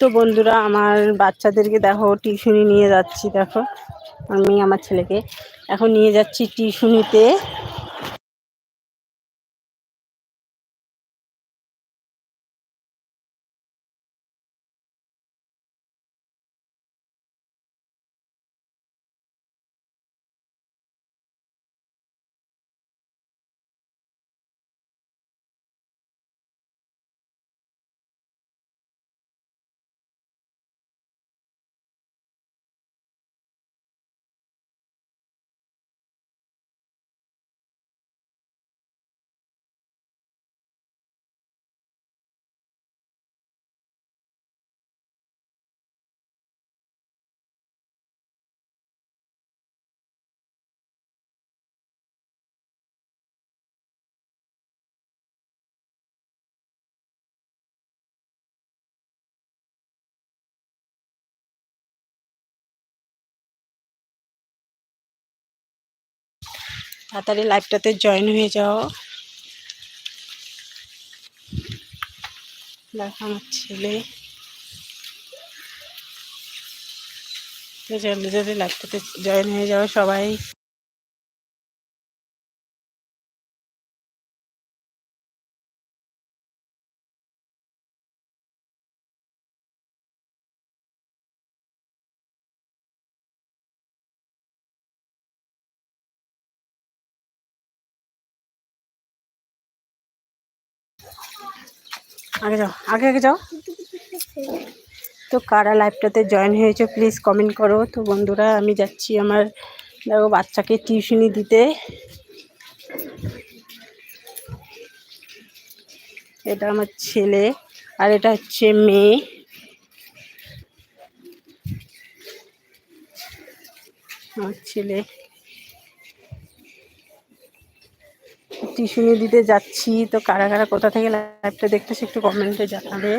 তো বন্ধুরা, আমার বাচ্চাদেরকে দেখো, টিউশনি নিয়ে যাচ্ছি, দেখো। আমি, আমার ছেলেকে। এখন নিয়ে যাচ্ছি টিউশনিতে। তাড়াতাড়ি লাইভটাতে জয়েন হয়ে যাও। দেখো আমার ছেলে। জলদি জলদি লাইভটাতে জয়েন হয়ে যাও সবাই। আগে যাও, আগে আগে যাও। তো কারা লাইভটাতে জয়েন হয়েছে প্লিজ কমেন্ট করো। তো বন্ধুরা, আমি যাচ্ছি আমার দেখো বাচ্চাকে টিউশনি দিতে। এটা আমার ছেলে আর এটা হচ্ছে মেয়ে। আমার ছেলে। টিউশনি দিতে যাচ্ছি তো কারা কারা কোথা থেকে লাইভটা দেখতেছে একটু কমেন্টে জানাবে।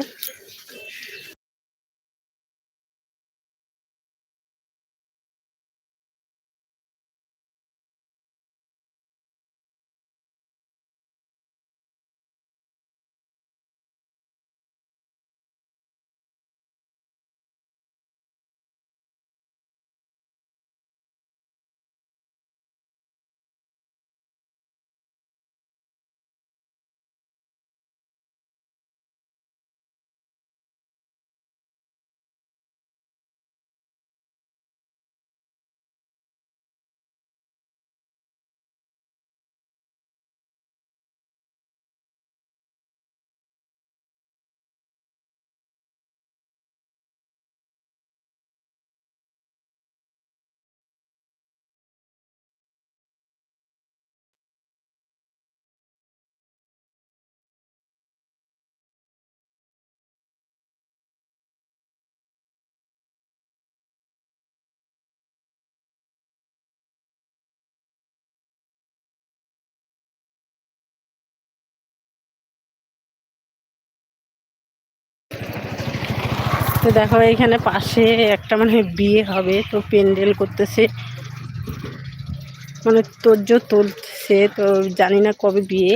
তো দেখো, এখানে পাশে একটা মানে বিয়ে হবে, তো প্যান্ডেল করতেছে। মানে তোর্য তুলছে, তো জানি না কবে বিয়ে।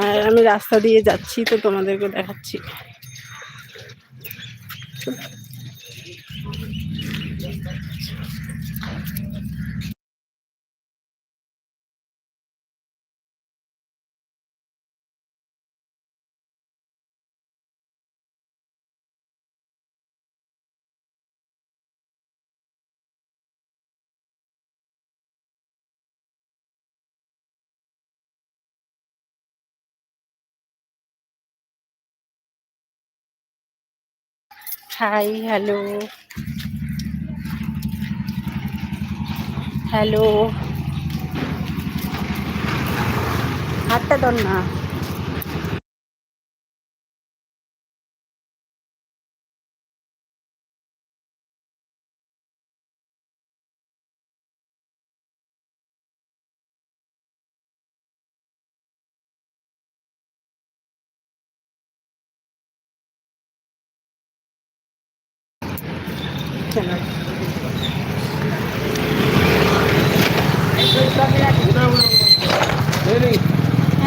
আর আমি রাস্তা দিয়ে যাচ্ছি, তো তোমাদেরকে দেখাচ্ছি। Hi hello. হ্যালো। হাতটা দর না।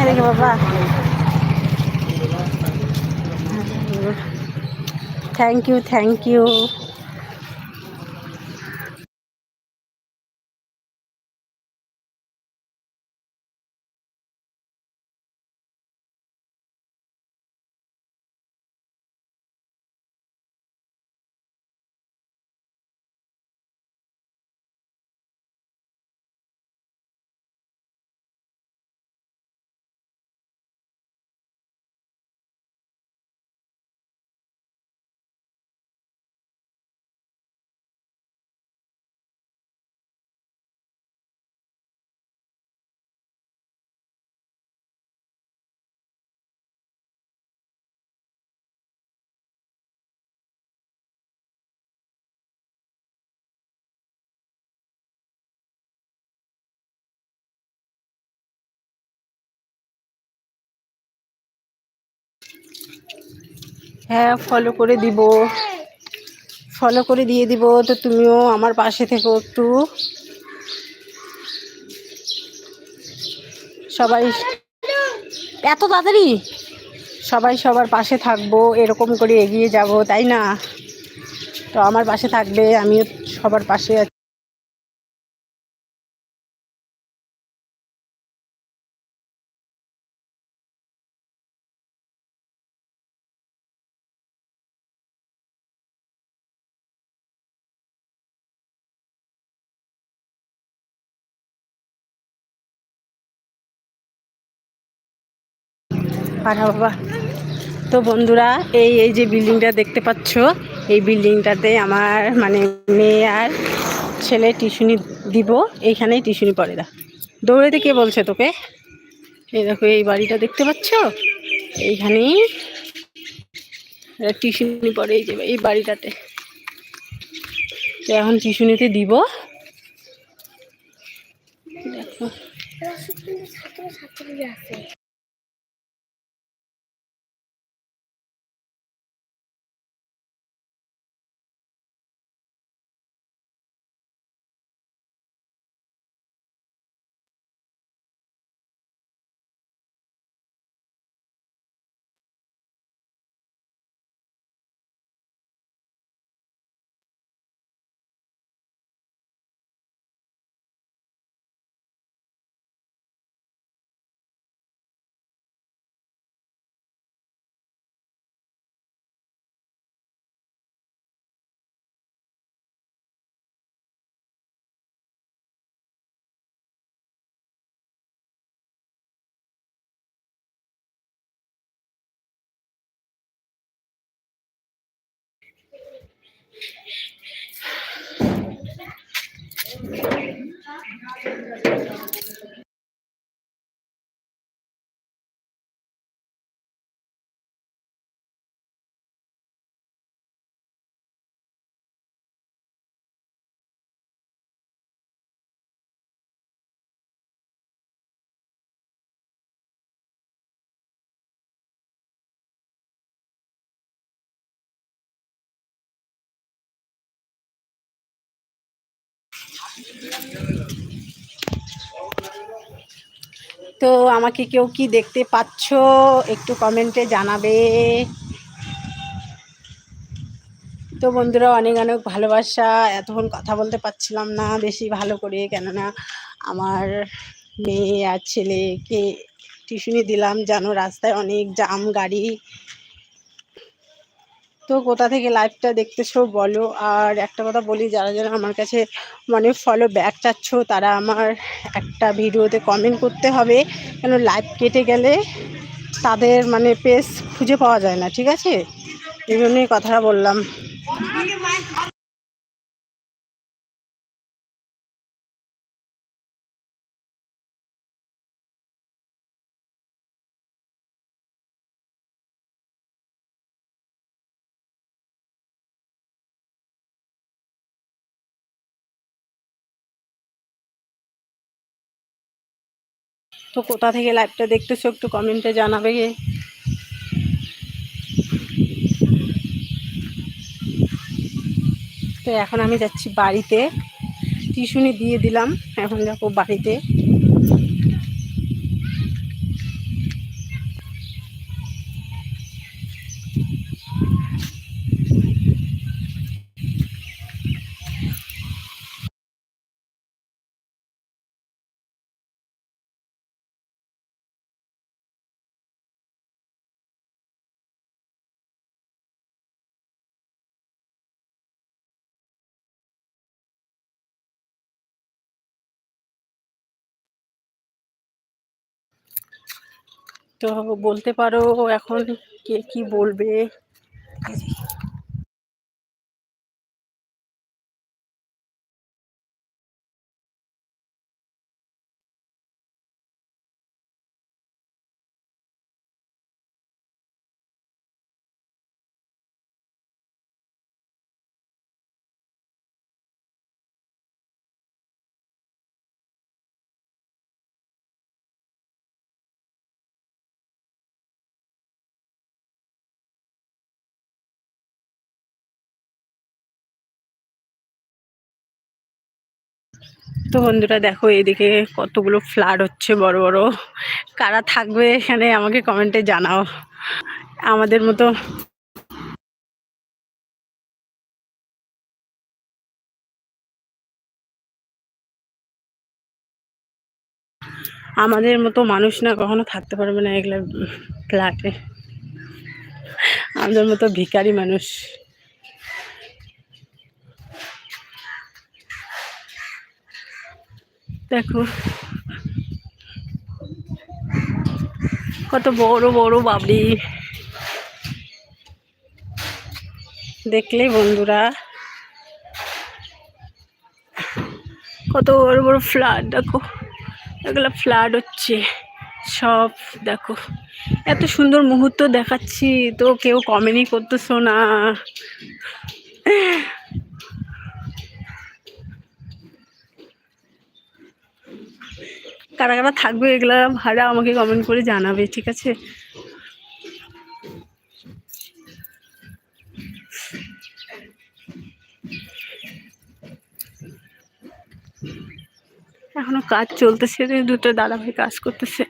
এদিকে বাবা থ্যাংক ইউ থ্যাংক ইউ হ্যাঁ ফলো করে দিব। ফলো করে দিয়ে দিব তো তুমিও আমার পাশে থেকো একটু। সবাই এত তাড়াতাড়ি? সবাই সবার পাশে থাকব এরকম করে এগিয়ে যাব তাই না? তো আমার পাশে থাকবে আমিও সবার পাশে আছি। আর বাবা, তো বন্ধুরা, এই এই যে বিল্ডিংটা দেখতে পাচ্ছ, এই বিল্ডিংটাতে আমার মানে মেয়ে আর ছেলে টিউশনি দিব, এইখানেই টিউশনি পড়ে দা। দৌড়েতে কে বলছে তোকে? এই দেখো, এই বাড়িটা দেখতে পাচ্ছ? এইখানেই টিউশনি পড়ে এই যে এই বাড়িটাতে। তো এখন টিউশনিতে দিব। দেখো। তো আমাকে কেউ কি দেখতে পাচ্ছ? একটু কমেন্টে জানাবে। তো বন্ধুরা, অনেক অনেক ভালোবাসা। এতক্ষণ কথা বলতে পারছিলাম না, বেশি ভালো করে, কেননা আমার মেয়ে আর ছেলেকে টিউশনি দিলাম। জানো, রাস্তায় অনেক জাম গাড়ি। তো কোথা থেকে লাইভটা দেখতেছো বলো? আর একটা কথা বলি, যারা যারা আমার কাছে মানে ফলো ব্যাক চাচ্ছ, তারা আমার একটা ভিডিওতে কমেন্ট করতে হবে। কেন লাইভ কেটে গেলে তাদের মানে পেস খুঁজে পাওয়া যায় না, ঠিক আছে? এই জন্যই কথাটা বললাম। তো কোথা থেকে লাইভটা দেখতেছো একটু কমেন্টে জানাবে তো এখন আমি যাচ্ছি বাড়িতে। টিউশনি দিয়ে দিলাম, এখন যাব বাড়িতে। তো বলতে পারো এখন কে কি বলবে? তো বন্ধুরা দেখো, এদিকে কতগুলো ফ্লাড হচ্ছে, বড় বড়। কারা থাকবে এখানে আমাকে কমেন্টে জানাও। আমাদের মতো আমাদের মতো মানুষ না কখনো থাকতে পারবে না, এগুলো ফ্ল্যাটে আমাদের মতো ভিকারি মানুষ। দেখো। কত বড় বড় বাবরি দেখলেই বন্ধুরা? কত বড় বড় ফ্লাড দেখো। এগুলো ফ্লাড হচ্ছে। সব, দেখো। এত সুন্দর মুহূর্ত দেখাচ্ছি, তো কেউ কমেন্টই করতেছো না। কারা কারা থাকবে এগুলা ভাড়া, আমাকে কমেন্ট করে জানাবে, ঠিক আছে? এখনও কাজ চলতেছে, দুটো দাদা ভাই কাজ করতেছে।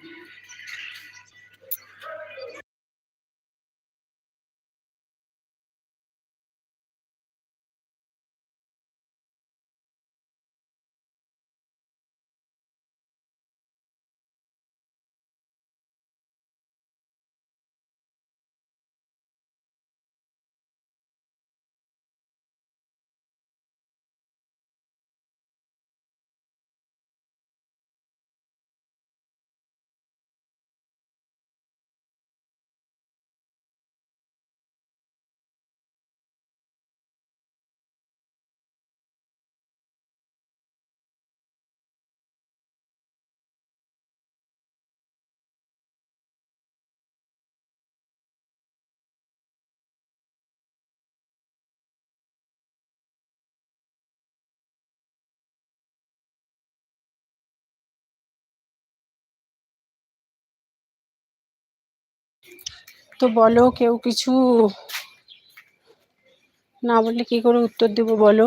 তো বলো কেউ কিছু না বললে কি করে উত্তর দেবো বলো?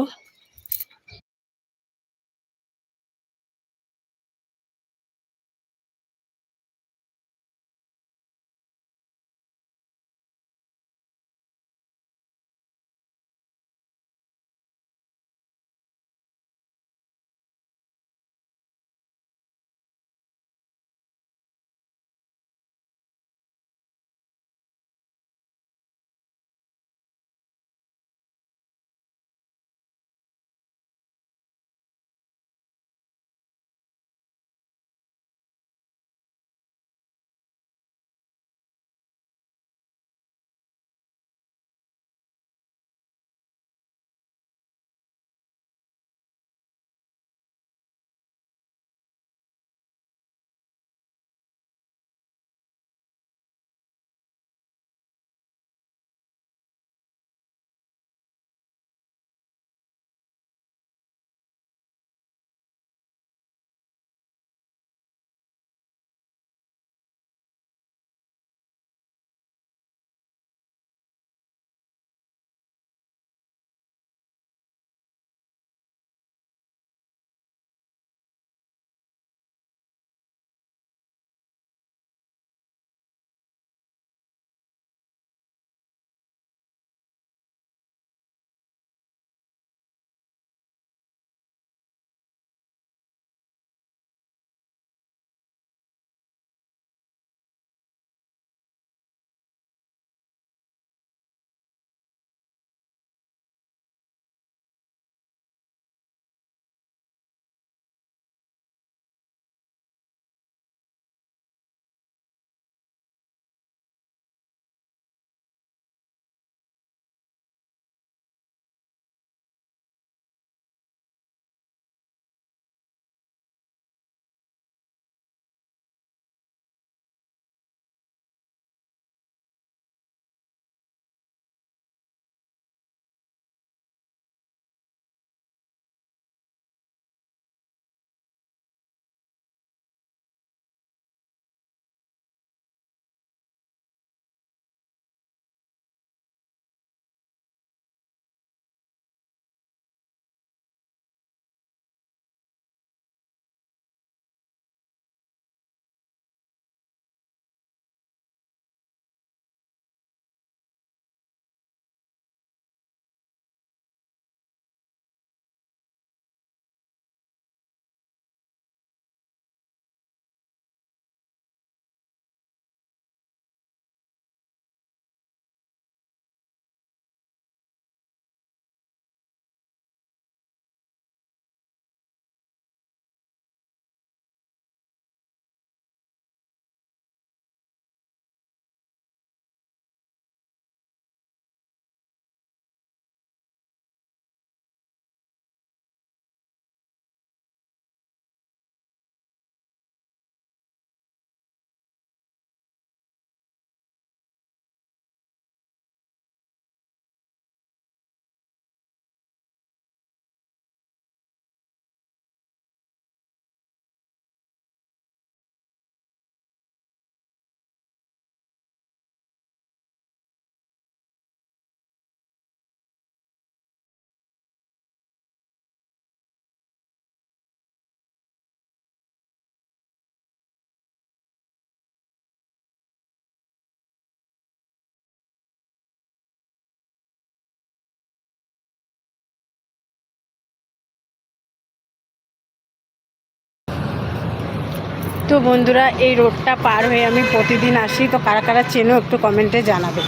তো বন্ধুরা, এই রোডটা পার হয়ে আমি প্রতিদিন আসি, তো কারা কারা চেনো একটু কমেন্টে জানাবে।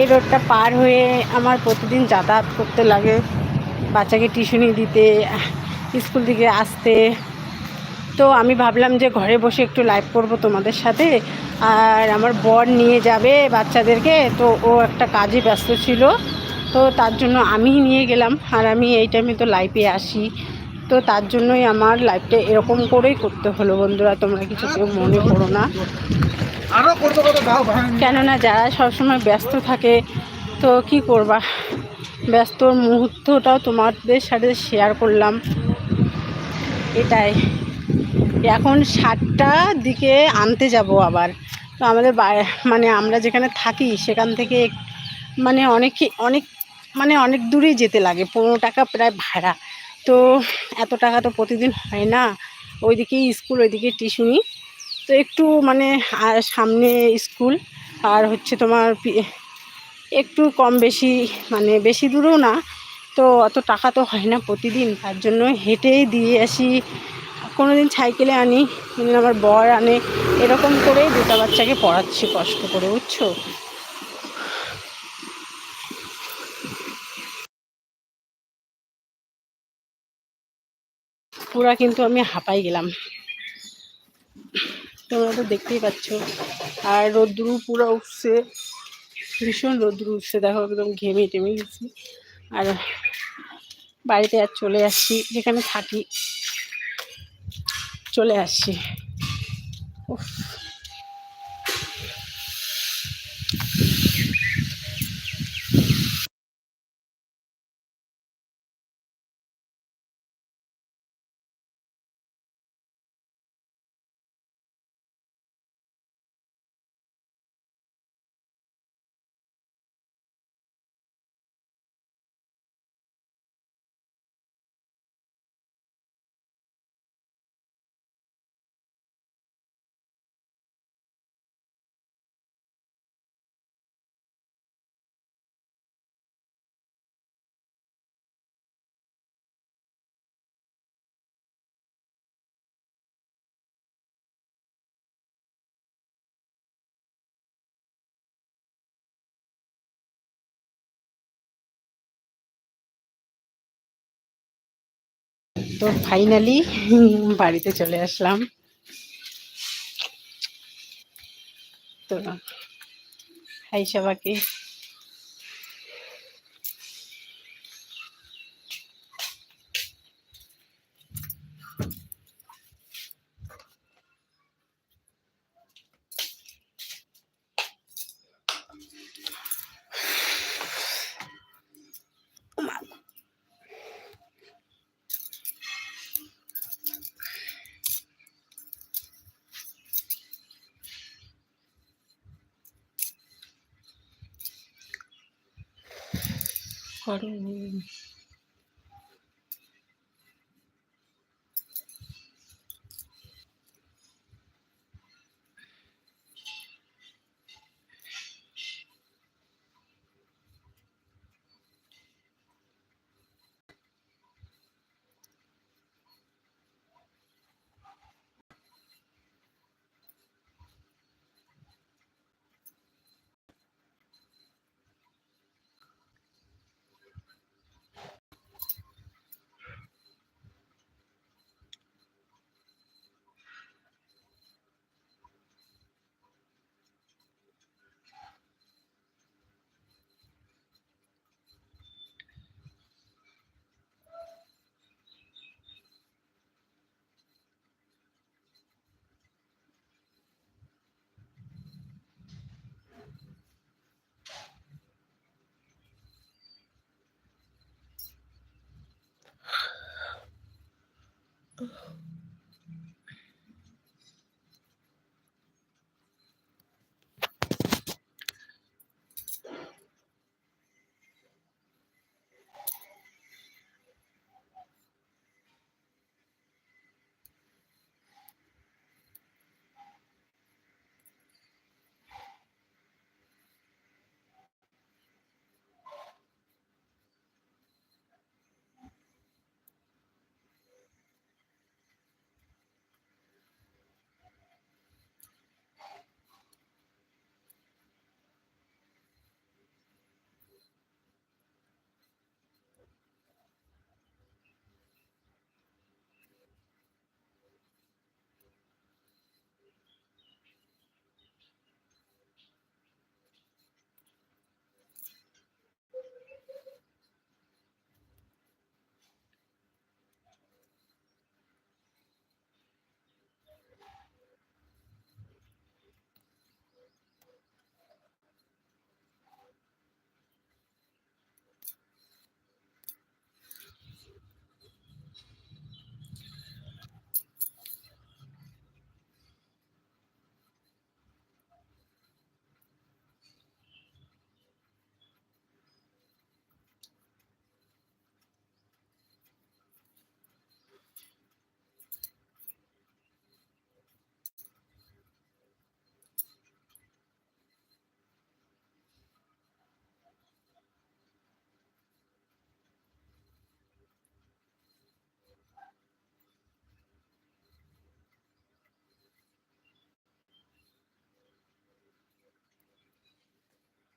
এই রোডটা পার হয়ে আমার প্রতিদিন যাতায়াত করতে লাগে, বাচ্চাকে টিউশনি দিতে, স্কুল থেকে আসতে। তো আমি ভাবলাম যে ঘরে বসে একটু লাইভ করব তোমাদের সাথে। আর আমার বর নিয়ে যাবে বাচ্চাদেরকে, তো ও একটা কাজে ব্যস্ত ছিল, তো তার জন্য আমি নিয়ে গেলাম। আর আমি এই টাইমে তো লাইভে আসি। তো তার জন্যই আমার লাইফটা এরকম করেই করতে হলো বন্ধুরা তোমরা কিছু কেউ মনে করো না। কেননা যারা সবসময় ব্যস্ত থাকে তো কি করবা? ব্যস্ত মুহূর্তটাও তোমাদের সাথে শেয়ার করলাম। এটাই। এখন সাতটার দিকে আনতে যাব আবার। তো আমাদের মানে আমরা যেখানে থাকি সেখান থেকে মানে অনেক অনেক মানে অনেক দূরেই যেতে লাগে। পনেরো টাকা প্রায় ভাড়া। তো এত টাকা তো প্রতিদিন হয় না। ওইদিকেই স্কুল ওইদিকে টিউশনি তো একটু মানে সামনে স্কুল আর হচ্ছে তোমার একটু কম বেশি মানে বেশি দূরেও না। তো অত টাকা তো হয় না প্রতিদিন, তার জন্য হেঁটেই দিয়ে আসি। কোনো দিন সাইকেলে আনি আমার বর আনে। এরকম করেই দুটো বাচ্চাকে পড়াচ্ছি, কষ্ট করে, বুঝছ? পুরা কিন্তু আমি হাঁপাই গেলাম। তোমরা তো দেখতেই পাচ্ছ। আর রোদ্রু পুরা উঠছে, ভীষণ রোদ্রু উঠছে। দেখো একদম ঘেমে টেমে গেছি। আর বাড়িতে আর চলে আসছি, যেখানে থাকি, চলে আসছি। তো ফাইনালি বাড়িতে চলে আসলাম। তো হাই সবাইকে। করো Oh.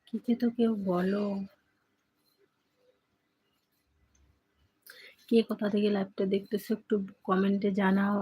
কিছু তো কেউ বলো। কে কোথা থেকে লাইভটা দেখতেছো একটু কমেন্টে জানাও।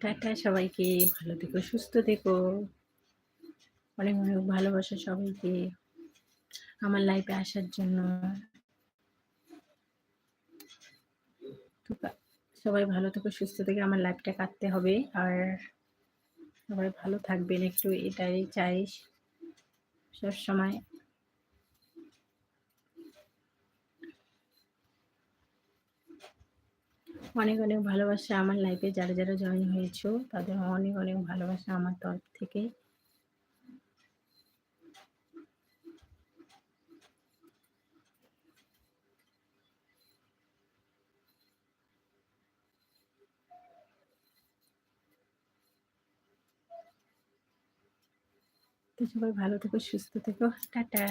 টাটা সবাইকে, ভালো থেকো, সুস্থ থেকো। অনেক অনেক ভালোবাসা সবাইকে আমার লাইফে আসার জন্য। সবাই ভালো থেকো, সুস্থ থেকে আমার লাইফটা কাটতে হবে। আর সবাই ভালো থাকবেন, একটু এটাই চাই সব সময় অনেক অনেক ভালোবাসা আমার লাইফে যারা যারা জয়েন হয়েছো, তাদের অনেক অনেক ভালোবাসা আমার তরফ থেকে। সবাই ভালো থেকো, সুস্থ থেকো। টাটা।